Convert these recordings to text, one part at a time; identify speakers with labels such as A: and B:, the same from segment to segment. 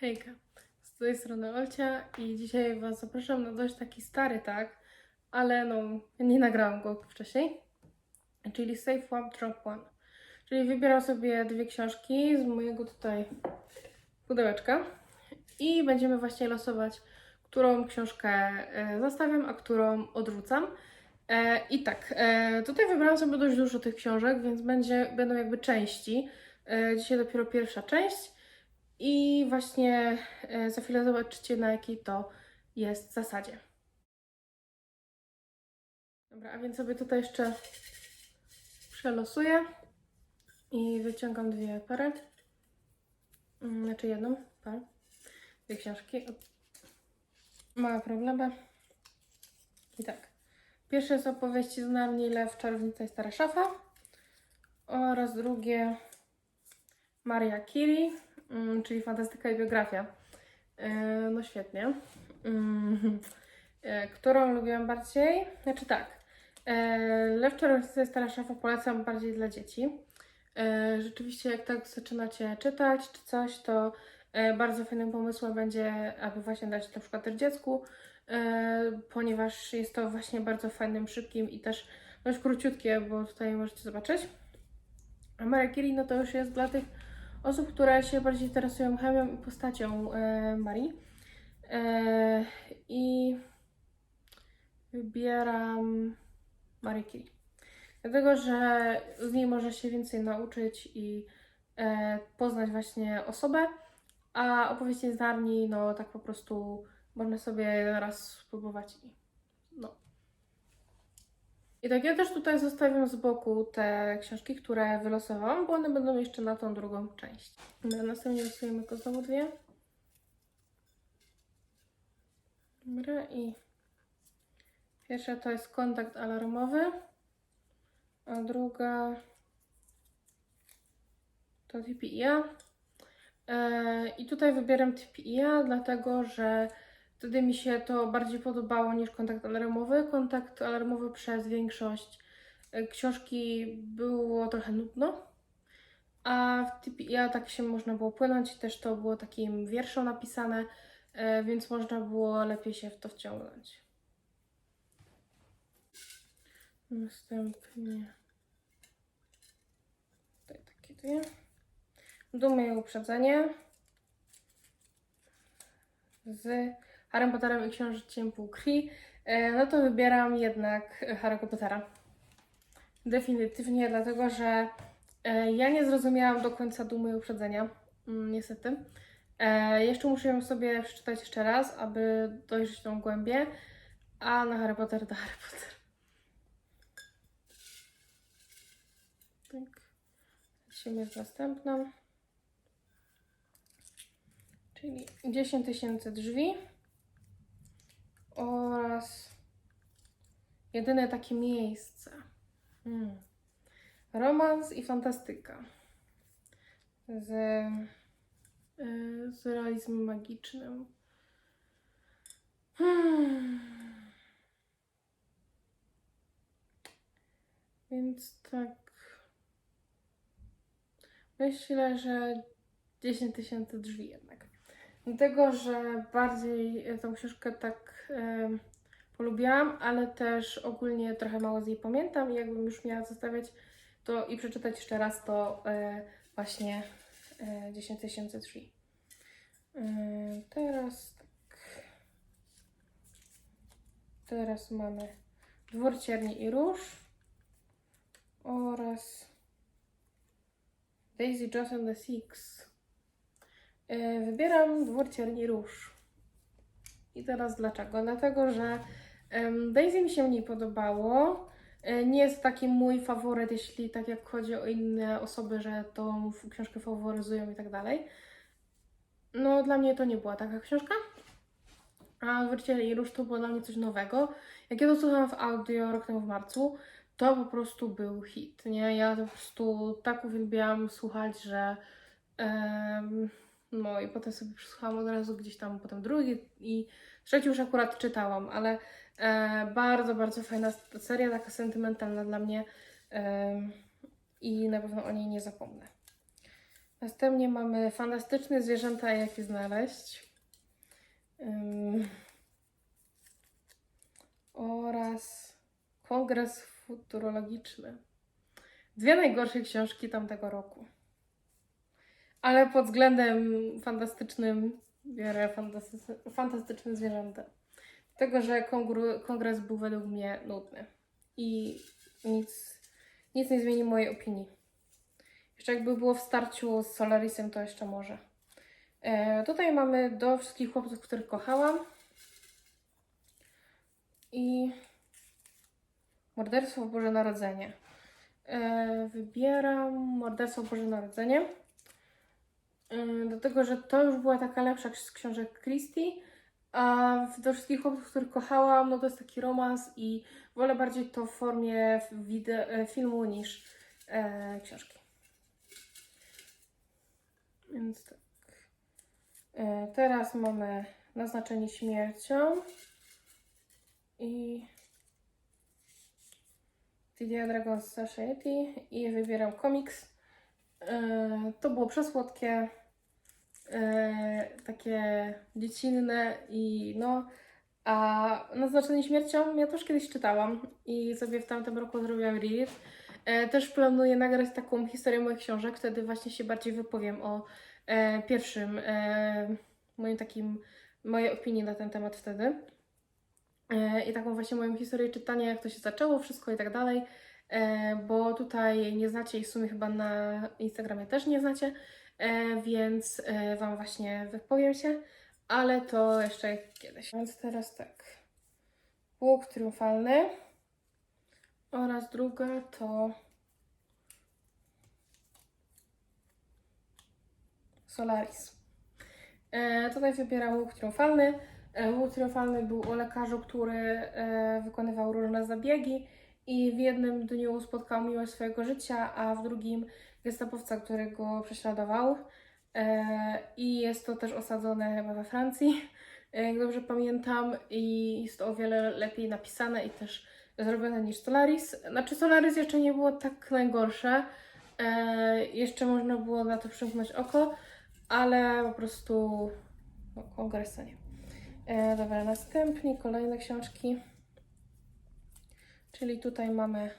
A: Hejka, z tej strony Olcia i dzisiaj Was zapraszam na dość taki stary tak, ale no nie nagrałam go wcześniej, czyli Safe Swap Drop One. Czyli wybieram sobie dwie książki z mojego tutaj pudełeczka i będziemy właśnie losować, którą książkę e, zostawiam, a którą odrzucam. E, I tak, e, tutaj wybrałam sobie dość dużo tych książek, więc będzie, będą jakby części. Dzisiaj dopiero pierwsza część. I właśnie e, za chwilę zobaczycie, na jakiej to jest zasadzie. Dobra, a więc sobie tutaj jeszcze przelosuję i wyciągam dwie pary. Mm, Znaczy jedną parę. Dwie książki. Małe problemy. I tak. Pierwsze jest opowieści z Narni, Lew, Czarownica i Stara Szafa. Oraz drugie Maria Curie, czyli fantastyka i biografia. E, No świetnie. Mm, e, Którą lubiłam bardziej? Znaczy tak. e, Lew i Stara Szafa polecam bardziej dla dzieci. Rzeczywiście jak tak zaczynacie czytać czy coś, to bardzo fajnym pomysłem będzie, aby właśnie dać na przykład też dziecku, ponieważ jest to właśnie bardzo fajnym, szybkim i też dość króciutkie, bo tutaj możecie zobaczyć. A Maria Curie no to już jest dla tych osób, które się bardziej interesują chemią i postacią e, Marii. E, I wybieram Marie Curie. Dlatego, że z niej można się więcej nauczyć i e, poznać właśnie osobę, a opowieści z Narni, no tak po prostu można sobie raz spróbować i no. I tak ja też tutaj zostawiam z boku te książki, które wylosowałam, bo one będą jeszcze na tą drugą część. No, następnie losujemy tylko znowu dwie. Dobra i pierwsza to jest kontakt alarmowy, a druga to TPIA. E, I tutaj wybieram TPIA, dlatego że wtedy mi się to bardziej podobało niż kontakt alarmowy. Kontakt alarmowy przez większość e, książki było trochę nudno, a w TPIA tak się można było płynąć. Też to było takim wierszą napisane, e, więc można było lepiej się w to wciągnąć. Następnie tutaj takie dwie. Dumy i uprzedzenie z Harry Potterem i Księżyciem Półkrwi, e, no to wybieram jednak Harry'ego Pottera. Definitywnie, dlatego że e, ja nie zrozumiałam do końca Dumy i Uprzedzenia, mm, niestety. E, Jeszcze muszę ją sobie przeczytać jeszcze raz, aby dojrzeć tą głębię, a na Harry Potter to Harry Potter. Tak. Lecimy z następną. Czyli 10 tysięcy drzwi oraz jedyne takie miejsce. Hmm. Romans i fantastyka. Z, y, z realizmem magicznym. Hmm. Więc tak. Myślę, że 10 tysięcy drzwi jednak. Dlatego, że bardziej e, tą książkę tak e, polubiłam, ale też ogólnie trochę mało z niej pamiętam i jakbym już miała zostawiać to i przeczytać jeszcze raz, to e, właśnie e, 10 tysięcy drzwi. E, teraz tak. Teraz mamy Dwór Cierni i Róż oraz Daisy Jones and the Six. E, Wybieram Dwór Cierni Róż. I teraz dlaczego? Dlatego, że Daisy mi się mniej podobało. E, Nie jest taki mój faworyt, jeśli tak jak chodzi o inne osoby, że tą książkę faworyzują i tak dalej. No, dla mnie to nie była taka książka. A Dwór Cierni Róż to było dla mnie coś nowego. Jak ja to słuchałam w audio rok temu w marcu, to po prostu był hit, nie? Ja po prostu tak uwielbiałam słuchać, że em, no i potem sobie przesłuchałam od razu gdzieś tam, potem drugi i trzeci już akurat czytałam, ale e, bardzo, bardzo fajna seria, taka sentymentalna dla mnie em, i na pewno o niej nie zapomnę. Następnie mamy fantastyczne zwierzęta, jak je znaleźć. Ym, oraz kongres futurologiczny. Dwie najgorsze książki tamtego roku. Ale pod względem fantastycznym biorę fantasty- fantastyczne zwierzęta. Dlatego, że kongru- kongres był według mnie nudny. I nic, nic nie zmieni mojej opinii. Jeszcze jakby było w starciu z Solarisem, to jeszcze może. E, tutaj mamy do wszystkich chłopców, których kochałam. I Morderstwo w Boże Narodzenie. E, wybieram Morderstwo w Boże Narodzenie. E, dlatego, że to już była taka lepsza z książek Christie. A do wszystkich chłopców, których kochałam, no to jest taki romans i wolę bardziej to w formie wide- e, filmu niż e, książki. Więc tak. E, teraz mamy naznaczenie śmiercią i Tidia Dragon Society i wybieram komiks. E, to było przesłodkie, takie dziecinne i no, a naznaczenie śmiercią ja też kiedyś czytałam i sobie w tamtym roku zrobiłam read. E, też planuję nagrać taką historię moich książek, wtedy właśnie się bardziej wypowiem o e, pierwszym, e, moim takim, mojej opinii na ten temat wtedy. E, I taką właśnie moją historię czytania, jak to się zaczęło, wszystko i tak dalej. E, bo tutaj nie znacie i w sumie chyba na Instagramie też nie znacie, e, więc e, Wam właśnie wypowiem się, ale to jeszcze kiedyś. Więc teraz tak. Łuk triumfalny oraz druga to Solaris. E, tutaj wybieram łuk triumfalny. E, łuk triumfalny był o lekarzu, który e, wykonywał różne zabiegi i w jednym dniu spotkał miłość swojego życia, a w drugim gestapowca, który go prześladował. E, I jest to też osadzone chyba we Francji, e, jak dobrze pamiętam, i jest to o wiele lepiej napisane i też zrobione niż Solaris. Znaczy Solaris jeszcze nie było tak najgorsze, e, jeszcze można było na to przymknąć oko, ale po prostu no, kongres to nie. Dobra, następnie kolejne książki. Czyli tutaj mamy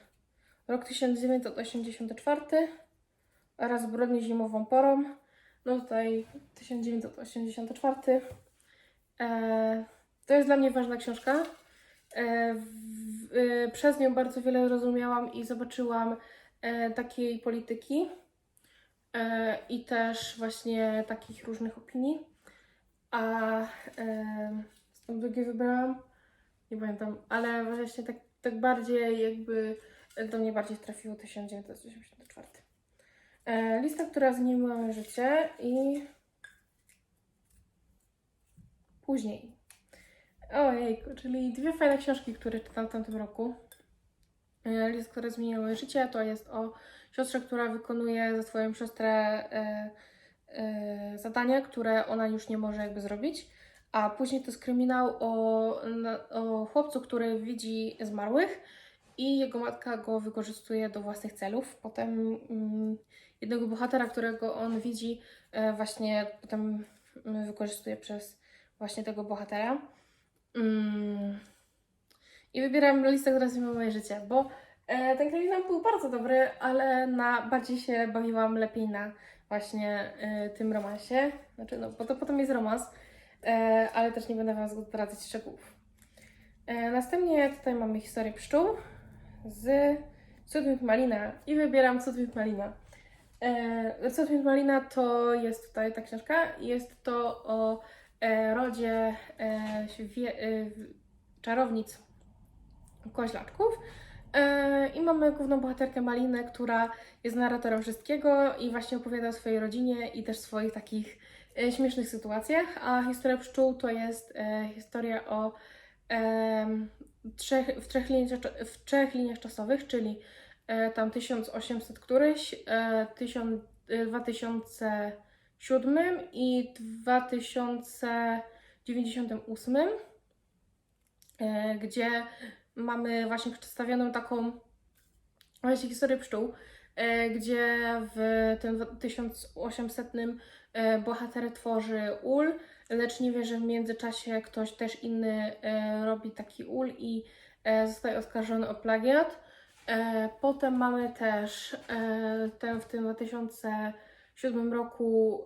A: rok 1984 oraz Zbrodnie zimową porą. No tutaj 1984. E, to jest dla mnie ważna książka. E, przez nią bardzo wiele zrozumiałam i zobaczyłam e, takiej polityki i też właśnie takich różnych opinii. A e, z tą drugie wybrałam, nie pamiętam, ale właśnie tak, tak bardziej jakby do mnie bardziej trafiło 1984. E, lista, która zmieniła moje życie i później. Ojejku, czyli dwie fajne książki, które czytam w tamtym roku. E, List, który zmienił moje życie, to jest o siostrze, która wykonuje za swoją siostrę e, zadania, które ona już nie może jakby zrobić. A później to jest kryminał o, o chłopcu, który widzi zmarłych i jego matka go wykorzystuje do własnych celów. Potem mm, jednego bohatera, którego on widzi, e, właśnie potem mm, wykorzystuje przez właśnie tego bohatera. Mm. I wybieram listę, która zmieniła moje życie, bo e, ten kryminał był bardzo dobry, ale na, bardziej się bawiłam lepiej na właśnie e, tym romansie. Znaczy, no, bo to potem jest romans, ale też nie będę Wam zdradzać szczegółów. Następnie tutaj mamy historię pszczół z Cudwig Malina i wybieram Cudwig Malina. E, Cudwig Malina to jest tutaj ta książka, jest to o e, rodzie e, świe, e, czarownic koźlaczków. E, I mamy główną bohaterkę Malinę, która jest narratorem wszystkiego i właśnie opowiada o swojej rodzinie i też swoich takich e, śmiesznych sytuacjach. A historia pszczół to jest e, historia o trzech, w, trzech liniach, w trzech liniach czasowych, czyli e, tam 1800 któryś, e, 1000, e, 2007 i 2098, e, gdzie mamy właśnie przedstawioną taką właśnie historię pszczół. e, gdzie w tym 1800 e, bohater tworzy ul, lecz nie wie, że w międzyczasie ktoś też inny e, robi taki ul i e, zostaje oskarżony o plagiat. E, Potem mamy też ten w tym 2007 roku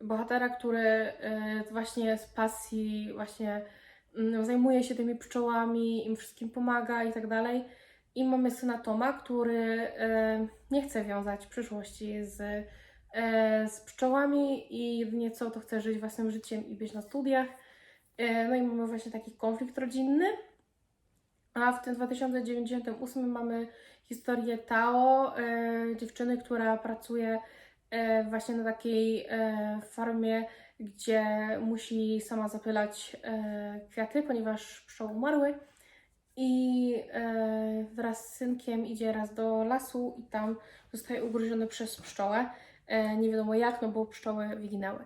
A: bohatera, który właśnie z pasji właśnie zajmuje się tymi pszczołami, im wszystkim pomaga i tak dalej. I mamy syna Toma, który nie chce wiązać przyszłości z, z pszczołami i jedynie co, to chce żyć własnym życiem i być na studiach. E, No i mamy właśnie taki konflikt rodzinny. A w tym 2098 mamy historię Tao, e, dziewczyny, która pracuje e, właśnie na takiej e, farmie, gdzie musi sama zapylać e, kwiaty, ponieważ pszczoły umarły. I e, wraz z synkiem idzie raz do lasu i tam zostaje ugryziony przez pszczołę. E, nie wiadomo jak, no bo pszczoły wyginęły.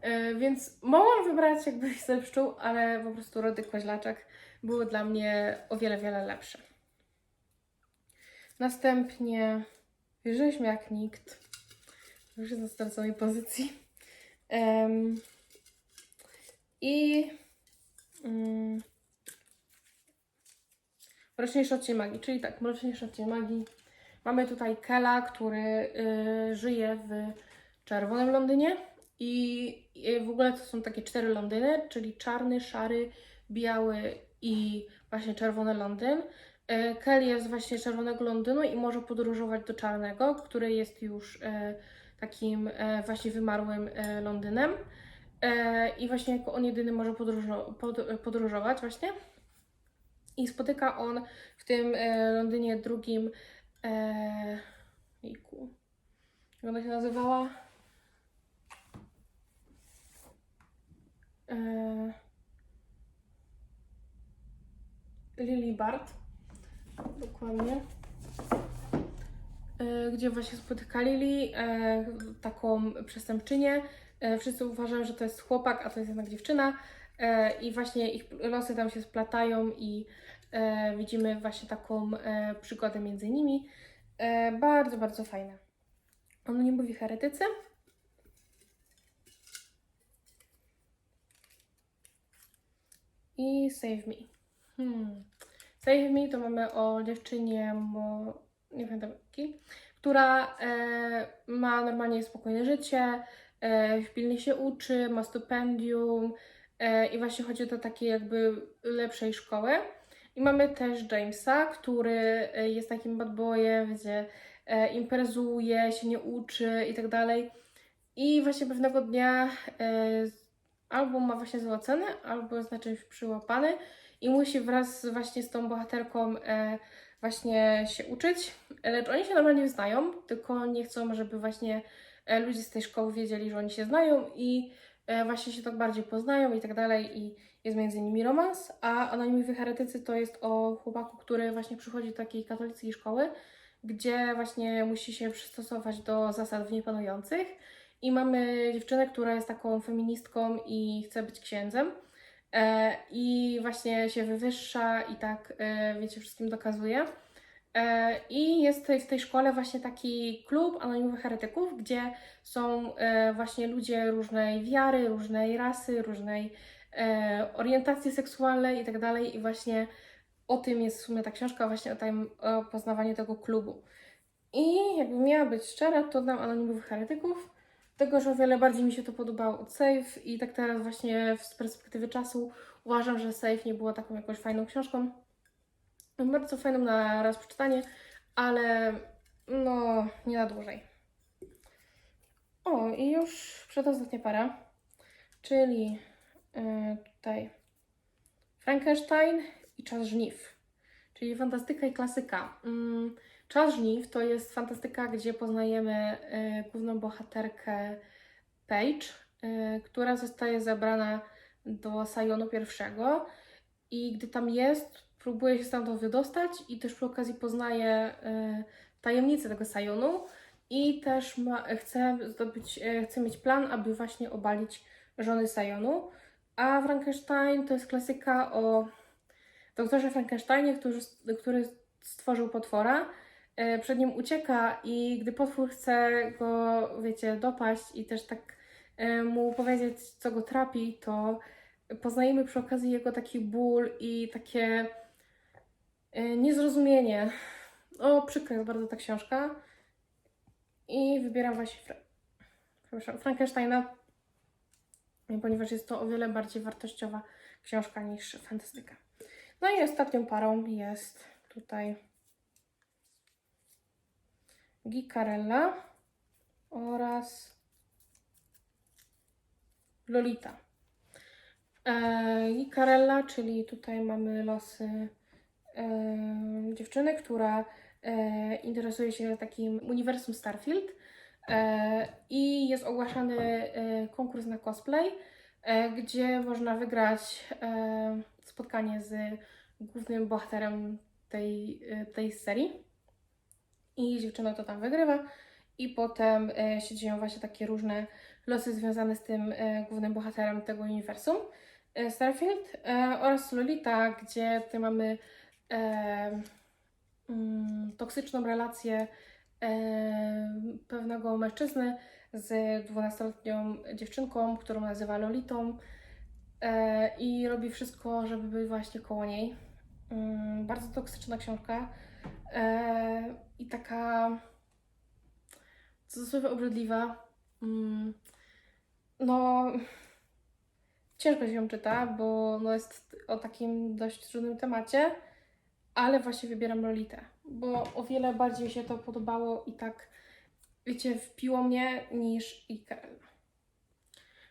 A: E, więc mogłam wybrać jakby ze pszczół, ale po prostu rody koźlaczek były dla mnie o wiele, wiele lepsze. Następnie wierzyliśmy jak nikt. Już jest na straconej pozycji. Em, I mm, Mroczniejszy odcień magii, czyli tak, mroczniejszy odcień magii. Mamy tutaj Kela, który y, żyje w czerwonym Londynie i, i w ogóle to są takie cztery Londyny, czyli czarny, szary, biały i właśnie czerwony Londyn. Y, Kel jest właśnie czerwonego Londynu i może podróżować do czarnego, który jest już y, takim y, właśnie wymarłym y, Londynem. Y, I właśnie jako on jedyny może podróżo- pod, podróżować właśnie. I spotyka on w tym Londynie drugim. E, jejku. Jak ona się nazywała? E, Lily Bart. Dokładnie. E, gdzie właśnie spotyka Lily, e, taką przestępczynię. E, wszyscy uważają, że to jest chłopak, a to jest jednak dziewczyna. E, I właśnie ich losy tam się splatają i e, widzimy właśnie taką e, przygodę między nimi. E, bardzo, bardzo fajne. On nie mówi heretycy. I Save Me. Hmm. Save Me to mamy o dziewczynie, mo... nie pamiętam jakiej, która e, ma normalnie spokojne życie, e, pilnie się uczy, ma stypendium, E, I właśnie chodzi do takiej jakby lepszej szkoły. I mamy też Jamesa, który e, jest takim bad boyem, gdzie e, imprezuje, się nie uczy i tak dalej. I właśnie pewnego dnia e, albo ma właśnie złe albo jest na czymś przyłapany i musi wraz właśnie z tą bohaterką właśnie się uczyć. Lecz oni się normalnie znają, tylko nie chcą, żeby właśnie ludzie z tej szkoły wiedzieli, że oni się znają i właśnie się tak bardziej poznają i tak dalej i jest między nimi romans, a Anonimowi Heretycy to jest o chłopaku, który właśnie przychodzi do takiej katolickiej szkoły, gdzie właśnie musi się przystosować do zasad w niej panujących i mamy dziewczynę, która jest taką feministką i chce być księdzem e, i właśnie się wywyższa i tak, e, wiecie, wszystkim dokazuje. E, I jest w tej szkole właśnie taki klub anonimowych heretyków, gdzie są e, właśnie ludzie różnej wiary, różnej rasy, różnej e, orientacji seksualnej i tak dalej. I właśnie o tym jest w sumie ta książka, właśnie o, tym, o poznawaniu tego klubu. I jakby miała być szczera, to dam anonimowych heretyków, tego, że o wiele bardziej mi się to podobało od Save i tak teraz właśnie z perspektywy czasu uważam, że Save nie było taką jakąś fajną książką. Bardzo fajną na raz przeczytanie, ale no nie na dłużej. O, i już przedostatnia para, czyli tutaj Frankenstein i Czas Żniw, czyli fantastyka i klasyka. Mm, Czas Żniw to jest fantastyka, gdzie poznajemy e, główną bohaterkę Paige, e, która zostaje zabrana do Sajonu pierwszego i gdy tam jest, próbuje się stamtąd wydostać i też przy okazji poznaje e, tajemnicę tego Sajonu i też ma, chce zdobyć, e, chce mieć plan, aby właśnie obalić żony Sajonu. A Frankenstein to jest klasyka o doktorze Frankensteinie, który, który stworzył potwora e, przed nim ucieka i gdy potwór chce go, wiecie, dopaść i też tak e, mu powiedzieć, co go trapi, to poznajemy przy okazji jego taki ból i takie e, niezrozumienie. O, przykra jest bardzo ta książka. I wybieram właśnie Fra- Frankensteina, ponieważ jest to o wiele bardziej wartościowa książka niż fantastyka. No i ostatnią parą jest tutaj Gicarella oraz Lolita. E, Gicarella, czyli tutaj mamy losy e, dziewczyny, która e, interesuje się takim uniwersum Starfield i jest ogłaszany e, konkurs na cosplay, e, gdzie można wygrać e, spotkanie z głównym bohaterem tej, e, tej serii. I dziewczyna to tam wygrywa. I potem e, się dzieją właśnie takie różne losy związane z tym e, głównym bohaterem tego uniwersum. e, Starfield e, oraz Lolita, gdzie tutaj mamy e, mm, toksyczną relację e, pewnego mężczyzny z 12-letnią dziewczynką, którą nazywa Lolitą e, i robi wszystko, żeby być właśnie koło niej. Mm, bardzo toksyczna książka e, i taka w cudzysłowie obrzydliwa. Mm, no, ciężko się ją czyta, bo no jest o takim dość trudnym temacie, ale właśnie wybieram Lolitę, bo o wiele bardziej się to podobało i tak, wiecie, wpiło mnie niż Ikarel.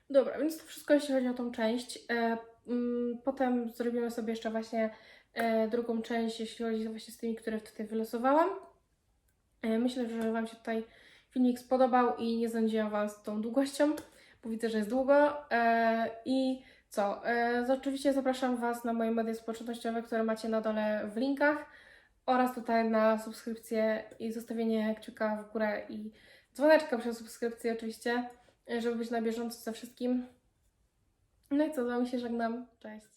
A: Dobra, więc to wszystko jeśli chodzi o tą część. E, mm, potem zrobimy sobie jeszcze właśnie e, drugą część, jeśli chodzi właśnie z tymi, które tutaj wylosowałam. E, myślę, że Wam się tutaj filmik spodobał i nie znudziłam Was tą długością, bo widzę, że jest długo. I co? Z- oczywiście zapraszam Was na moje media społecznościowe, które macie na dole w linkach oraz tutaj na subskrypcję i zostawienie kciuka w górę i dzwoneczka przy subskrypcji oczywiście, żeby być na bieżąco ze wszystkim. No i co, z Wami się żegnam. Cześć.